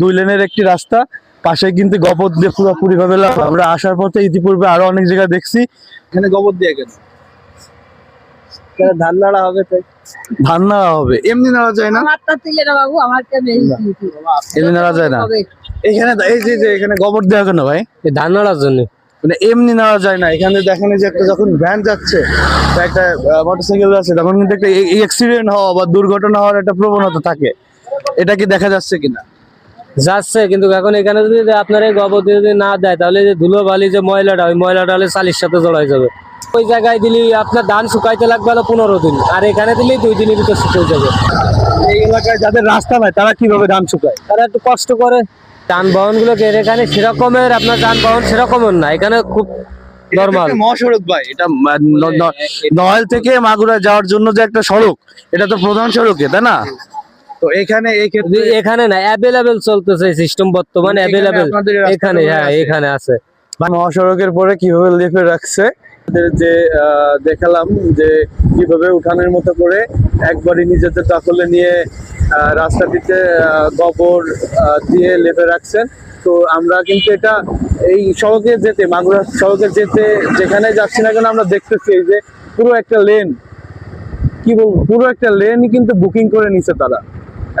দুই লেনের একটি রাস্তা পাশে কিন্তু গবর দিয়ে পুরোপুরি ভাবে আমরা আসার পথে ইতিপূর্বে আরও অনেক জায়গায় দেখছি। এখানে গবর দিয়ে কেন ধান নাড়া হবে ধান নাড়া হবে। এমনি নাড়া যায় না? আমারটা তুলে না বাবু আমারটা এমনি নাড়া যায় না? এখানে এই যে যে এখানে গোবর দেওয়া কেন ভাই? ধান নাড়ার জন্য। মানে এমনি নেওয়া যায় না। এখানে দেখেন যে একটা যখন ভ্যান যাচ্ছে বা একটা মোটরসাইকেল যাচ্ছে তখন কিন্তু একটা অ্যাক্সিডেন্ট হওয়া বা দুর্ঘটনা হওয়ার একটা প্রবণতা থাকে। এটা কি দেখা যাচ্ছে কিনা? যাচ্ছে কিন্তু এখন এখানে যদি আপনার এই গোবর যদি না দেয় তাহলে যে ধুলো বালি যে ময়লাটা ওই ময়লাটা হলে চালির সাথে জড়াই যাবে। ওই জায়গায় দিলি আপনার ধান শুকাইতে লাগবে হলো পনেরো দিন আর এখানে দিলেই দুই দিনের ভিতর শুকিয়ে যাবে। এই এলাকায় যাদের রাস্তা নাই তারা কীভাবে ধান শুকায়? তারা একটু কষ্ট করে। যানবাহন গুলোকে এখানে সেরকমের আপনার যানবাহন সেরকমের না এখানে খুব নর্মাল মহাসড়ক ভাই এটা নয়াল থেকে মাগুরা যাওয়ার জন্য যে একটা সড়ক এটা তো প্রধান সড়কে তাই না? তো এখানে এই ক্ষেত্রে এখানে না অ্যাভেলেবেল চলতেছে সিস্টেম বর্তমানে অ্যাভেলেবেল এখানে হ্যাঁ এখানে আছে। মহাসড়কের পরে কীভাবে লিখে রাখছে? যে আহ, দেখালাম যে কীভাবে উঠানের মতো করে একবারই নিজেদের দখলে নিয়ে আহ, রাস্তাটিতে আহ, গোবর দিয়ে লেপে রাখছেন। তো আমরা কিন্তু এটা এই সড়কে যেতে মাগুরা সড়কে যেতে যেখানে যাচ্ছি না কেন আমরা দেখতেছি এই যে পুরো একটা লেন কি বলব? পুরো একটা লেন কিন্তু বুকিং করে নিছে তারা।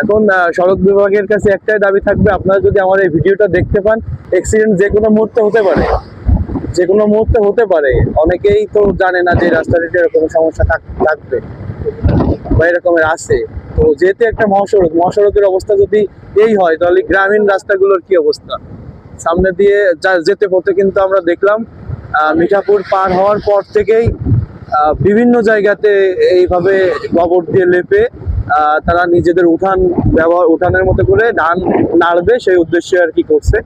এখন সড়ক বিভাগের কাছে একটাই দাবি থাকবে, আপনারা যদি আমার এই ভিডিওটা দেখতে পান অ্যাক্সিডেন্ট যে কোনো মুহূর্তে হতে পারে। যে কোনো মুহূর্তে হতে পারে। অনেকেই তো জানে না যে রাস্তাটিতে এরকম সমস্যা থাক- থাকবে বা এরকমের আছে। তো যেহেতু একটা মহাসড়ক, মহাসড়কের অবস্থা যদি এই হয়, তাহলে গ্রামীণ রাস্তাগুলোর কি অবস্থা? সামনে দিয়ে যেতে পথে কিন্তু আমরা দেখলাম মিঠাপুর পার হওয়ার পর থেকেই বিভিন্ন জায়গাতে এইভাবে গোবর দিয়ে লেপে তারা নিজেদের উঠান ব্যবহার উঠানের মতো করে ধান নাড়বে সেই উদ্দেশ্যে আর কি করছে।